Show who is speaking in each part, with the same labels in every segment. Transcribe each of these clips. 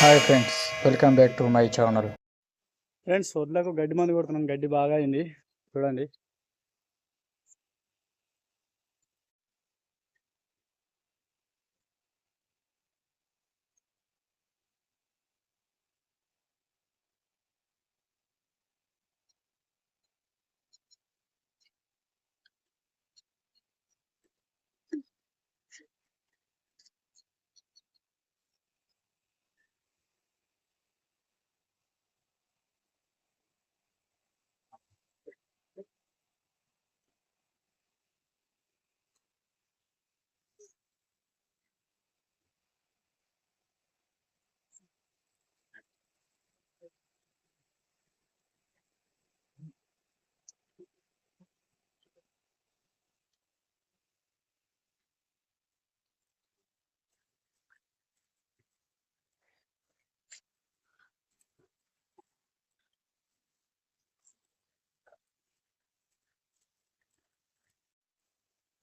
Speaker 1: Hi friends welcome back to my channel.
Speaker 2: Friends వడ్లకు గడ్డి మందు కొడుతున్నాం. గడ్డి బాగా అయింది. చూడండి.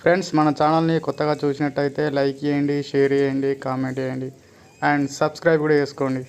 Speaker 1: ఫ్రెండ్స్ మన ఛానల్ని కొత్తగా చూసినట్టయితే లైక్ చేయండి షేర్ చేయండి కామెంట్ చేయండి అండ్ సబ్స్క్రైబ్ కూడా చేసుకోండి.